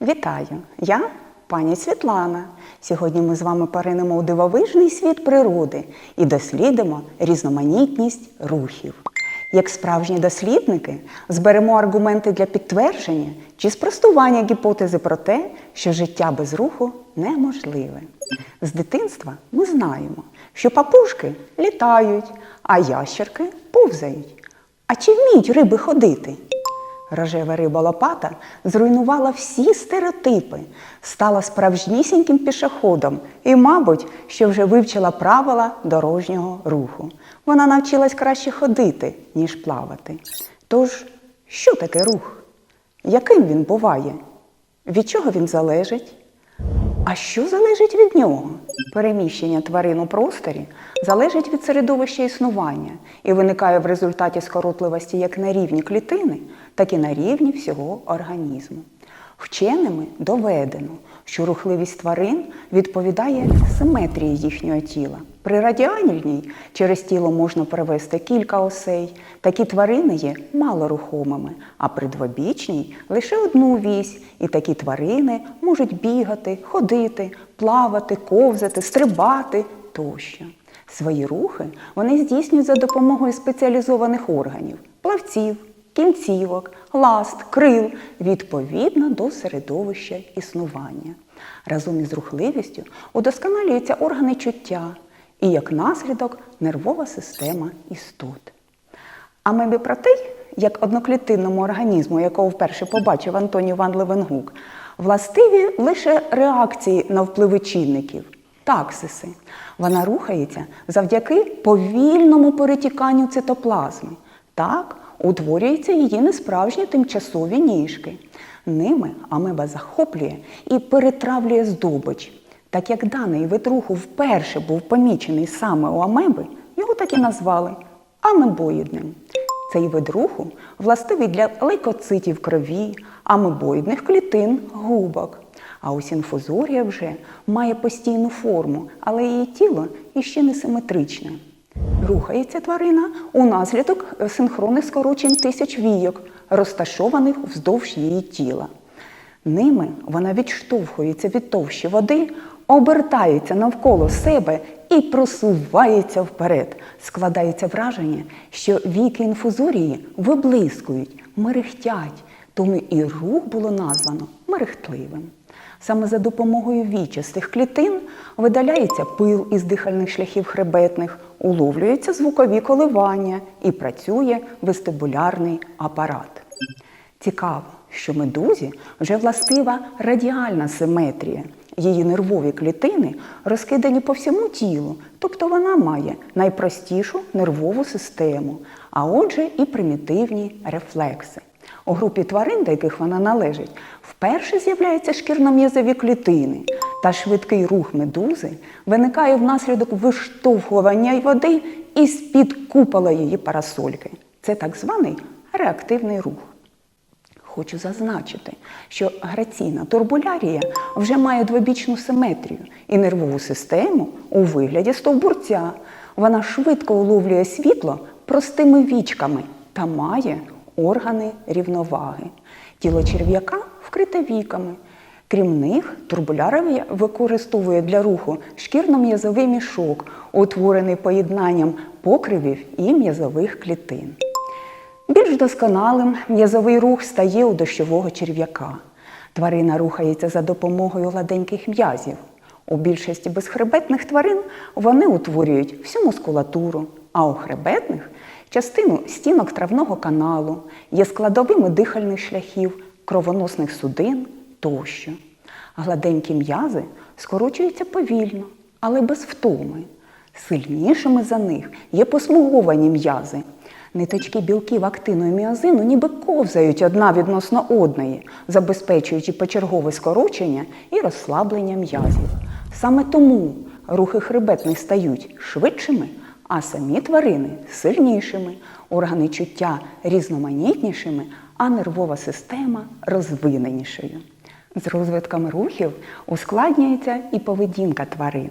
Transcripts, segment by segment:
Вітаю! Я пані Світлана. Сьогодні ми з вами поринемо у дивовижний світ природи і дослідимо різноманітність рухів. Як справжні дослідники, зберемо аргументи для підтвердження чи спростування гіпотези про те, що життя без руху неможливе. З дитинства ми знаємо, що папушки літають, а ящерки повзають. А чи вміють риби ходити? Рожева риба Лопата зруйнувала всі стереотипи, стала справжнісіньким пішоходом і, мабуть, що вже вивчила правила дорожнього руху. Вона навчилась краще ходити, ніж плавати. Тож, що таке рух? Яким він буває? Від чого він залежить? А що залежить від нього? Переміщення тварин у просторі залежить від середовища існування і виникає в результаті скоротливості як на рівні клітини, так і на рівні всього організму. Вченими доведено, що рухливість тварин відповідає симетрії їхнього тіла. При радіальній через тіло можна перевести кілька осей. Такі тварини є малорухомими, а при двобічній лише одну вісь. І такі тварини можуть бігати, ходити, плавати, ковзати, стрибати тощо. Свої рухи вони здійснюють за допомогою спеціалізованих органів плавців, кінцівок, ласт, крил відповідно до середовища існування. Разом із рухливістю удосконалюються органи чуття і, як наслідок, нервова система істот. Амебі протей, як одноклітинному організму, якого вперше побачив Антоній Ван Левенгук, властиві лише реакції на впливи чинників таксиси. Вона рухається завдяки повільному перетіканню цитоплазми. Так утворюються її несправжні тимчасові ніжки. Ними амеба захоплює і перетравлює здобич. Так як даний вид руху вперше був помічений саме у амеби, його так і назвали амебоїдним. Цей вид руху властивий для лейкоцитів крові, амебоїдних клітин губок. А ось інфузорія вже має постійну форму, але її тіло іще не симетричне. Рухається тварина унаслідок синхронних скорочень тисяч війок, розташованих вздовж її тіла. Ними вона відштовхується від товщі води, обертається навколо себе і просувається вперед. Складається враження, що віки інфузорії виблискують, мерехтять, тому і рух було названо мерехтливим. Саме за допомогою вічастих клітин видаляється пил із дихальних шляхів хребетних, уловлюються звукові коливання і працює вестибулярний апарат. Цікаво, що медузі вже властива радіальна симетрія. Її нервові клітини розкидані по всьому тілу, тобто вона має найпростішу нервову систему, а отже, і примітивні рефлекси. У групі тварин, до яких вона належить, вперше з'являються шкірном'язові клітини, та швидкий рух медузи виникає внаслідок виштовхування води із-під купола її парасольки. Це так званий реактивний рух. Хочу зазначити, що граційна турбулярія вже має двобічну симетрію і нервову систему у вигляді стовбурця. Вона швидко уловлює світло простими вічками та має органи рівноваги. Тіло черв'яка вкрите віками. Крім них, турбулярія використовує для руху шкірно-м'язовий мішок, утворений поєднанням покривів і м'язових клітин. Більш досконалим м'язовий рух стає у дощового черв'яка. Тварина рухається за допомогою ладеньких м'язів. У більшості безхребетних тварин вони утворюють всю мускулатуру, а у хребетних частину стінок травного каналу, є складовими дихальних шляхів, кровоносних судин тощо. Гладенькі м'язи скорочуються повільно, але без втоми. Сильнішими за них є посмуговані м'язи. Ниточки білків актину і міозину ніби ковзають одна відносно одної, забезпечуючи почергове скорочення і розслаблення м'язів. Саме тому рухи хребетних стають швидшими, а самі тварини сильнішими, органи чуття різноманітнішими, а нервова система розвиненішою. З розвитком рухів ускладнюється і поведінка тварин.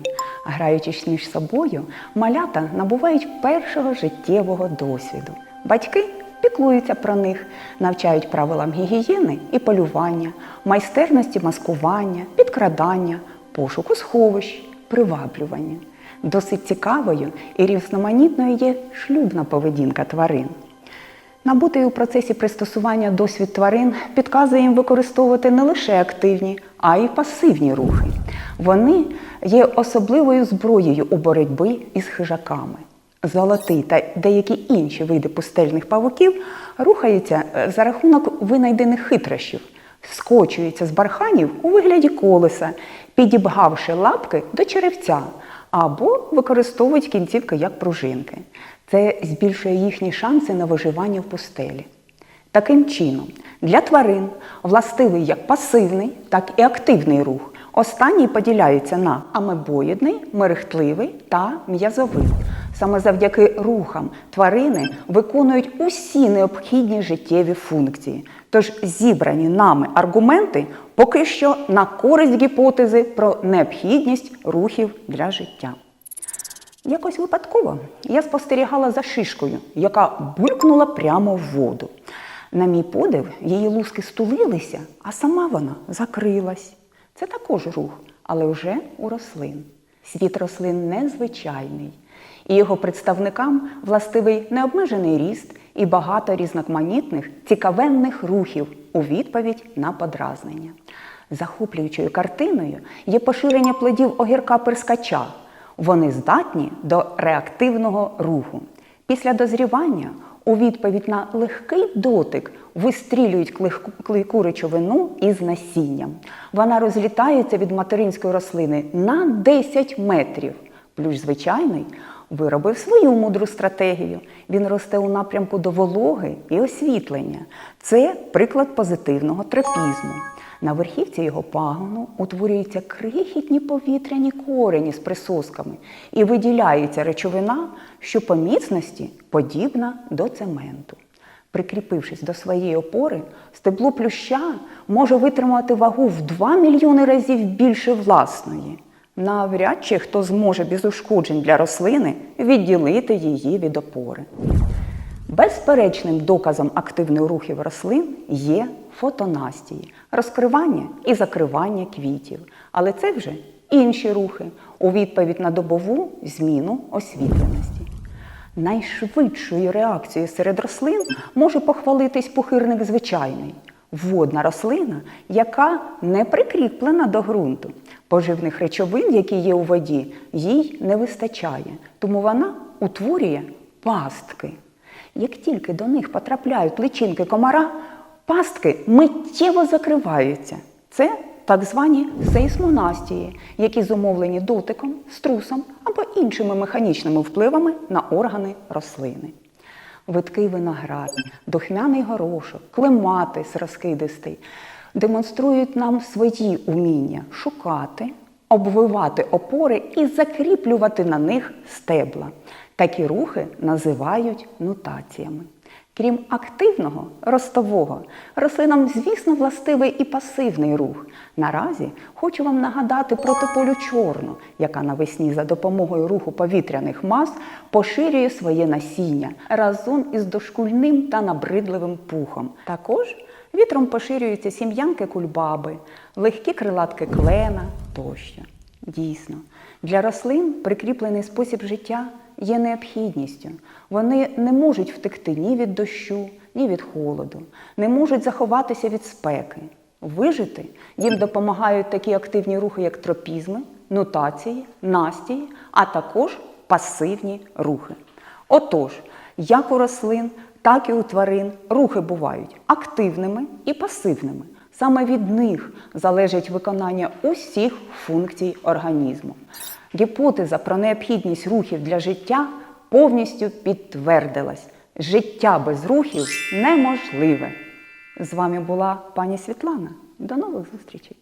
Граючись між собою, малята набувають першого життєвого досвіду. Батьки піклуються про них, навчають правилам гігієни і полювання, майстерності маскування, підкрадання, пошуку сховищ, приваблювання. Досить цікавою і різноманітною є шлюбна поведінка тварин. Набутий у процесі пристосування досвід тварин підказує їм використовувати не лише активні, а й пасивні рухи. Вони є особливою зброєю у боротьбі із хижаками. Золотий та деякі інші види пустельних павуків рухаються е, за рахунок винайдених хитрощів, скочуються з барханів у вигляді колеса, підібгавши лапки до черевця, або використовують кінцівки як пружинки. Це збільшує їхні шанси на виживання в пустелі. Таким чином, для тварин властивий як пасивний, так і активний рух. Останній поділяється на амебоїдний, мерехтливий та м'язовий. Саме завдяки рухам тварини виконують усі необхідні життєві функції. Тож зібрані нами аргументи поки що на користь гіпотези про необхідність рухів для життя. Якось випадково я спостерігала за шишкою, яка булькнула прямо в воду. На мій подив, її луски стулилися, а сама вона закрилась. Це також рух, але вже у рослин. Світ рослин незвичайний, і його представникам властивий необмежений ріст і багато різноманітних цікавенних рухів у відповідь на подразнення. Захоплюючою картиною є поширення плодів огірка перскача. Вони здатні до реактивного руху. Після дозрівання у відповідь на легкий дотик вистрілюють клейку- речовину із насінням. Вона розлітається від материнської рослини на 10 метрів. Плющ звичайний виробив свою мудру стратегію. Він росте у напрямку до вологи і освітлення. Це приклад позитивного тропізму. На верхівці його пагону утворюються крихітні повітряні корені з присосками і виділяється речовина, що по міцності подібна до цементу. Прикріпившись до своєї опори, стебло плюща може витримати вагу в 2 мільйони разів більше власної. Навряд чи хто зможе без ушкоджень для рослини відділити її від опори. Безперечним доказом активних рухів рослин є фотонастії, розкривання і закривання квітів. Але це вже інші рухи у відповідь на добову зміну освітленості. Найшвидшою реакцією серед рослин може похвалитись пухирник звичайний водна рослина, яка не прикріплена до ґрунту. Поживних речовин, які є у воді, їй не вистачає, тому вона утворює пастки. Як тільки до них потрапляють личинки комара, пастки миттєво закриваються. Це так звані сейсмонастії, які зумовлені дотиком, струсом або іншими механічними впливами на органи рослини. Видкий виноград, духмяний горошок, клематис розкидистий демонструють нам свої уміння шукати, обвивати опори і закріплювати на них стебла. Такі рухи називають нутаціями. Крім активного, ростового, рослинам, звісно, властивий і пасивний рух. Наразі хочу вам нагадати про тополю чорну, яка навесні за допомогою руху повітряних мас поширює своє насіння разом із дошкульним та набридливим пухом. Також вітром поширюються сім'янки кульбаби, легкі крилатки клена тощо. Дійсно, для рослин прикріплений спосіб життя є необхідністю. Вони не можуть втекти ні від дощу, ні від холоду, не можуть заховатися від спеки. Вижити їм допомагають такі активні рухи, як тропізми, нутації, настії, а також пасивні рухи. Отож, як у рослин, так і у тварин рухи бувають активними і пасивними. Саме від них залежить виконання усіх функцій організму. Гіпотеза про необхідність рухів для життя повністю підтвердилась. Життя без рухів неможливе. З вами була пані Світлана. До нових зустрічей!